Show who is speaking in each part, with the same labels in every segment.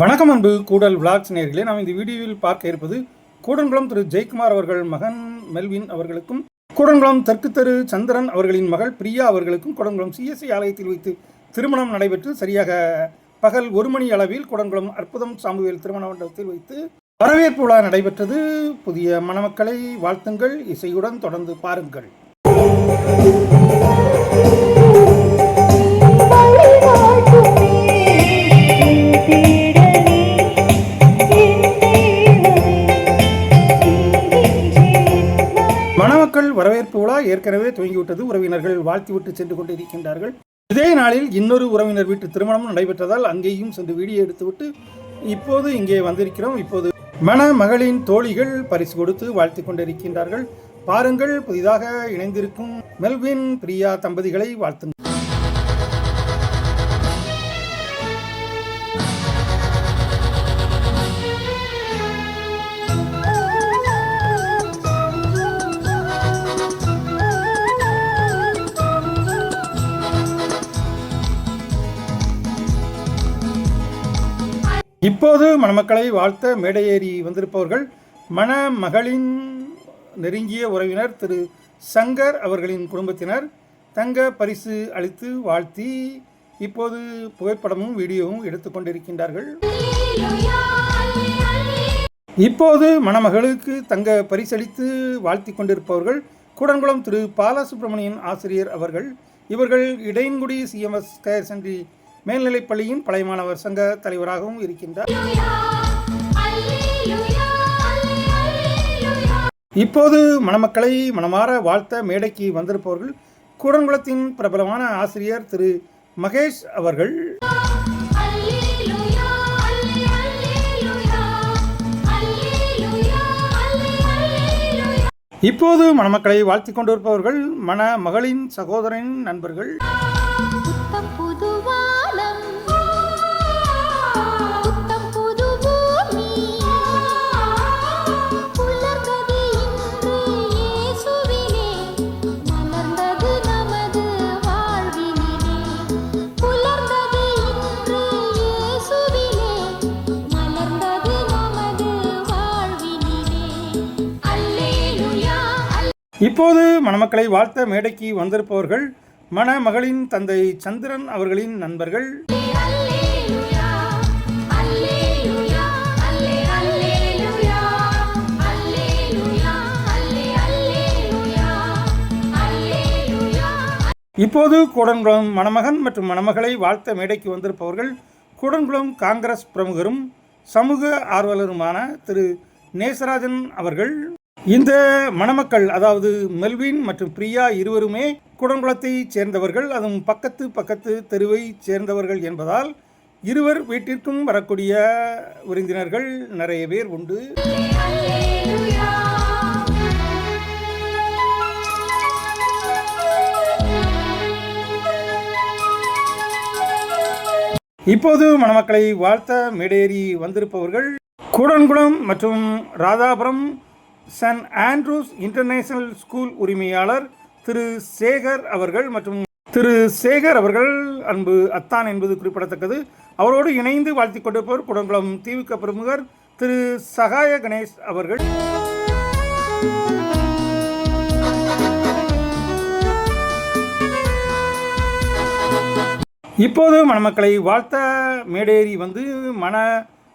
Speaker 1: வணக்கம் அன்பு கூடல் விளாக்ஸ் நேர்களே நாம் இந்த வீடியோவில் பார்க்க இருப்பது கூடன்குளம் திரு ஜெயக்குமார் அவர்கள் மகன் மெல்வின் அவர்களுக்கும் கூடன்குளம் தெற்கு தெரு சந்திரன் அவர்களின் மகள் பிரியா அவர்களுக்கும் கூடன்குளம் சிஎஸ்ஐ ஆலயத்தில் வைத்து திருமணம் நடைபெற்று சரியாக பகல் ஒரு மணி அளவில் கூடன்குளம் அற்புதம் சாம்புவேல் திருமண மண்டபத்தில் வைத்து வரவேற்பு விழா நடைபெற்றது. புதிய மணமக்களை வாழ்த்துங்கள் இசையுடன் தொடர்ந்து பாருங்கள். வரவேற்பு விழா ஏற்கனவே துவங்கிவிட்டது. உறவினர்கள் வாழ்த்திவிட்டு சென்று கொண்டிருக்கின்றார்கள். இதே நாளில் இன்னொரு உறவினர் வீட்டு திருமணம் நடைபெற்றதால் அங்கேயும் சென்று வீடியோ எடுத்துவிட்டு இப்போது இங்கே வந்திருக்கிறோம். இப்போது மணமகளின் தோழிகள் பரிசு கொடுத்து வாழ்த்தி கொண்டிருக்கின்றார்கள். பாருங்கள் புதிதாக இணைந்திருக்கும் மெல்வின் பிரியா தம்பதிகளை வாழ்த்துங்கள். இப்போது மணமக்களை வாழ்த்த மேடையேறி வந்திருப்பவர்கள் மணமகளின் நெருங்கிய உறவினர் திரு சங்கர் அவர்களின் குடும்பத்தினர். தங்க பரிசு அளித்து வாழ்த்தி இப்போது புகைப்படமும் வீடியோவும் எடுத்துக்கொண்டிருக்கின்றார்கள் இப்போது மணமகளுக்கு தங்க பரிசளித்து வாழ்த்தி கொண்டிருப்பவர்கள் கூடன்குளம் திரு பாலசுப்ரமணியன் ஆசிரியர் அவர்கள். இவர்கள் இடையன்குடி சிஎம்எஸ் கயர்சன்றி மேல்நிலைப் பள்ளியின் பழைய மாணவர் சங்க தலைவராகவும் இருக்கின்றார். இப்போது மணமக்களை மனமாற வாழ்த்த மேடைக்கு வந்திருப்பவர்கள் கூடன்குளத்தின் பிரபலமான ஆசிரியர் திரு மகேஷ் அவர்கள். இப்போது மணமக்களை வாழ்த்திக் கொண்டிருப்பவர்கள் மண மகளின் நண்பர்கள். மணமக்களை வாழ்த்த மேடைக்கு வந்திருப்பவர்கள் மணமகளின் தந்தை சந்திரன் அவர்களின் நண்பர்கள். இப்போது கூடன்குளம் மணமகன் மற்றும் மணமகளை வாழ்த்த மேடைக்கு வந்திருப்பவர்கள் கூடன்குளம் காங்கிரஸ் பிரமுகரும் சமூக ஆர்வலருமான திரு நேசராஜன் அவர்கள். இந்த மணமக்கள் அதாவது மெல்வின் மற்றும் பிரியா இருவருமே குடங்குளத்தை சேர்ந்தவர்கள். அதுவும் பக்கத்து பக்கத்து தெருவை சேர்ந்தவர்கள் என்பதால் இருவர் வீட்டிற்கும் வரக்கூடிய விருந்தினர்கள் நிறைய பேர் உண்டு. இப்போது மணமக்களை வாழ்த்த மேடேறி வந்திருப்பவர்கள் கூடன்குளம் மற்றும் Radhapuram Saint Andrews international school உரிமையாளர் திரு சேகர் அவர்கள் மற்றும் திரு சேகர் அவர்கள் அன்பு அத்தான் என்பது குறிப்பிடத்தக்கது. அவரோடு இணைந்து வாழ்த்திக் கொண்டிருப்பவர் குடங்குளம் திமுக பிரமுகர் திரு சகாய கணேஷ் அவர்கள். இப்போது மணமக்களை வாழ்த்த மேடேறி வந்து மண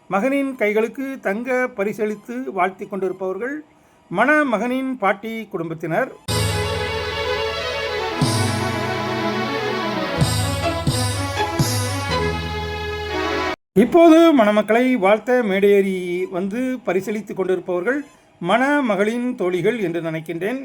Speaker 1: மகனின் கைகளுக்கு தங்க பரிசளித்து வாழ்த்தி கொண்டிருப்பவர்கள் மணமகனின் பாட்டி குடும்பத்தினர். இப்போது மணமக்களை வாழ்த்த மேடையேறி வந்து பரிசீலித்துக் கொண்டிருப்பவர்கள் மணமகளின் தோழிகள் என்று நினைக்கின்றேன்.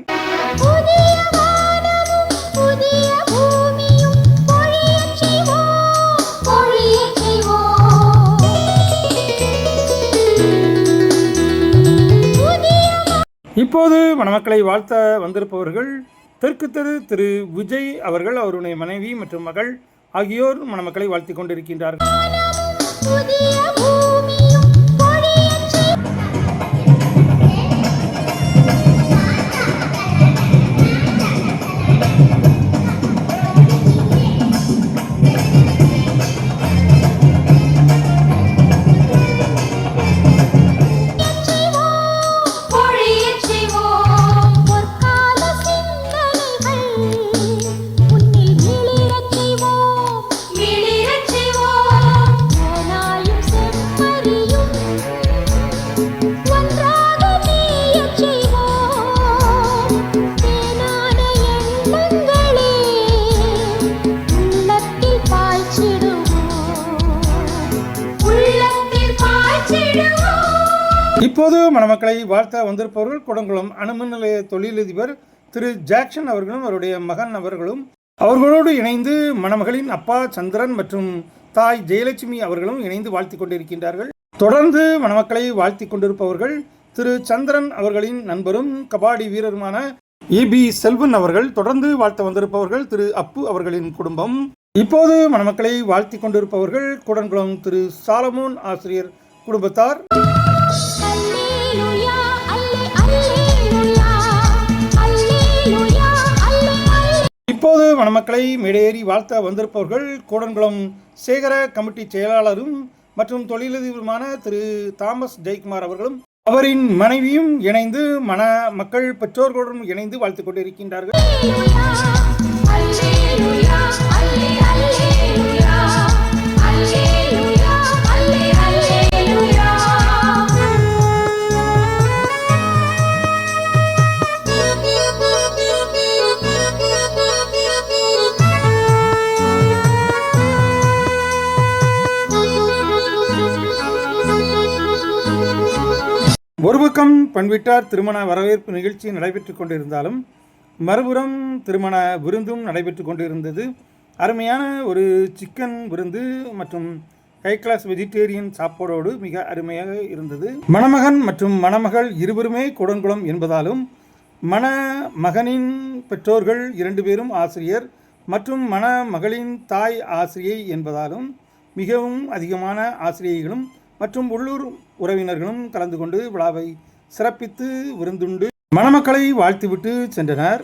Speaker 1: இப்போது மணமக்களை வாழ்த்த வந்திருப்பவர்கள் தெற்கு தெரு திரு விஜய் அவர்கள் அவருடைய மனைவி மற்றும் மகள் ஆகியோர் மணமக்களை வாழ்த்தி கொண்டிருக்கின்றார்கள். இப்போது மணமக்களை வாழ்த்த வந்திருப்பவர்கள் குடங்குளம் அணுமின் நிலைய தொழிலதிபர் திரு ஜாக்சன் அவர்களும் அவருடைய மகன் அவர்களும் அவர்களோடு இணைந்து மணமகளின் அப்பா சந்திரன் மற்றும் தாய் ஜெயலட்சுமி அவர்களும் இணைந்து வாழ்த்தி கொண்டிருக்கின்றார்கள். தொடர்ந்து மணமக்களை வாழ்த்தி கொண்டிருப்பவர்கள் திரு சந்திரன் அவர்களின் நண்பரும் கபாடி வீரருமான ஏபி செல்வன் அவர்கள் தொடர்ந்து வாழ்த்த வந்திருப்பவர்கள் திரு அப்பு அவர்களின் குடும்பம். இப்போது மணமக்களை வாழ்த்தி கொண்டிருப்பவர்கள் குடன்குளம் திரு சாலமோன் ஆசிரியர் குடும்பத்தார். இப்போது வனமக்களை மேடையேறி வாழ்த்த வந்திருப்பவர்கள் கூடன்குளம் சேகர கமிட்டி செயலாளரும் மற்றும் தொழிலதிபருமான திரு தாமஸ் ஜெயக்குமார் அவர்களும் அவரின் மனைவியும் இணைந்து மன மக்கள் பெற்றோர்களுடன் இணைந்து வாழ்த்துக் கொண்டிருக்கின்றார்கள். ஒரு பக்கம் பண்பிட்டார் திருமண வரவேற்பு நிகழ்ச்சி நடைபெற்று கொண்டிருந்தாலும் மறுபுறம் திருமண விருந்தும் நடைபெற்று கொண்டிருந்தது. அருமையான ஒரு சிக்கன் விருந்து மற்றும் ஹை கிளாஸ் வெஜிடேரியன் சாப்பாடோடு மிக அருமையாக இருந்தது. மணமகன் மற்றும் மணமகள் இருவருமே குடங்குளம் என்பதாலும் மணமகனின் பெற்றோர்கள் இரண்டு பேரும் ஆசிரியர் மற்றும் மணமகளின் தாய் ஆசிரியை என்பதாலும் மிகவும் அதிகமான ஆசிரியைகளும் மற்றும் உள்ளூர் உறவினர்களும் கலந்து கொண்டு விழாவை சிறப்பித்து விருந்துண்டு. மணமக்களை வாழ்த்துவிட்டு சென்றனர்.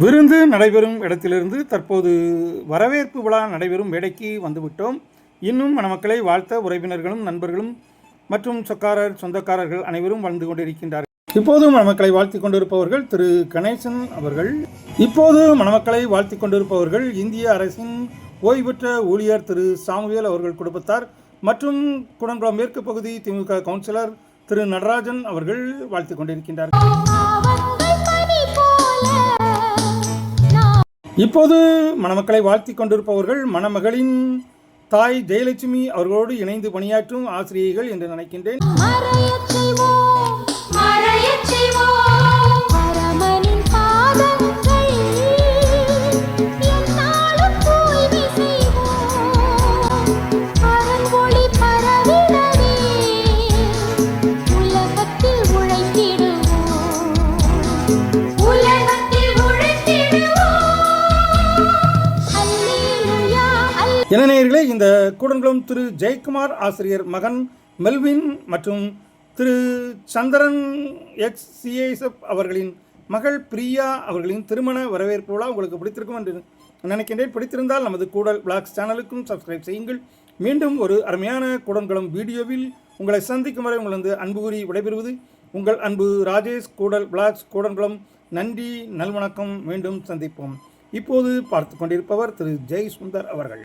Speaker 1: விருந்து நடைபெறும் இடத்திலிருந்து தற்போது வரவேற்பு விழா நடைபெறும் வேடைக்கு வந்துவிட்டோம். இன்னும் மணமக்களை வாழ்த்த உறவினர்களும் நண்பர்களும் மற்றும் சொக்காரர் சொந்தக்காரர்கள் அனைவரும் வாழ்ந்து கொண்டிருக்கின்றார்கள். இப்போது மணமக்களை வாழ்த்தி கொண்டிருப்பவர்கள் திரு. கணேசன் அவர்கள். இப்போது மணமக்களை வாழ்த்தி கொண்டிருப்பவர்கள் இந்திய அரசின் ஓய்வு பெற்ற ஊழியர் திரு. சாமுவேல் அவர்கள் குடும்பத்தார் மற்றும் குடங்குளம் மேற்கு பகுதி திமுக கவுன்சிலர் திரு. நடராஜன் அவர்கள் வாழ்த்தி கொண்டிருக்கின்றார்கள். இப்போது மணமக்களை வாழ்த்தி கொண்டிருப்பவர்கள் மணமகளின் தாய் ஜெயலட்சுமி அவர்களோடு இணைந்து பணியாற்றும் ஆசிரியைகள் என்று நினைக்கின்றேன். என நேயர்களே இந்த கூடன்குளம் திரு ஜெயக்குமார் ஆசிரியர் மகன் மெல்வின் மற்றும் திரு சந்திரன் எக்ஸ் சிஐஎஸ்எஃப் அவர்களின் மகள் பிரியா அவர்களின் திருமண வரவேற்பு விழா உங்களுக்கு பிடித்திருக்கும் என்று நினைக்கின்றேன். பிடித்திருந்தால் நமது கூடல் பிளாக்ஸ் சேனலுக்கும் சப்ஸ்கிரைப் செய்யுங்கள். மீண்டும் ஒரு அருமையான கூடன்குளம் வீடியோவில் உங்களை சந்திக்கும் வரை உங்களது அன்பு கூறி விடைபெறுவது உங்கள் அன்பு ராஜேஷ். கூடல் பிளாக்ஸ் கூடன்குளம். நன்றி நல்வணக்கம். மீண்டும் சந்திப்போம். இப்போது பார்த்து கொண்டிருப்பவர் திரு ஜெய் சுந்தர் அவர்கள்.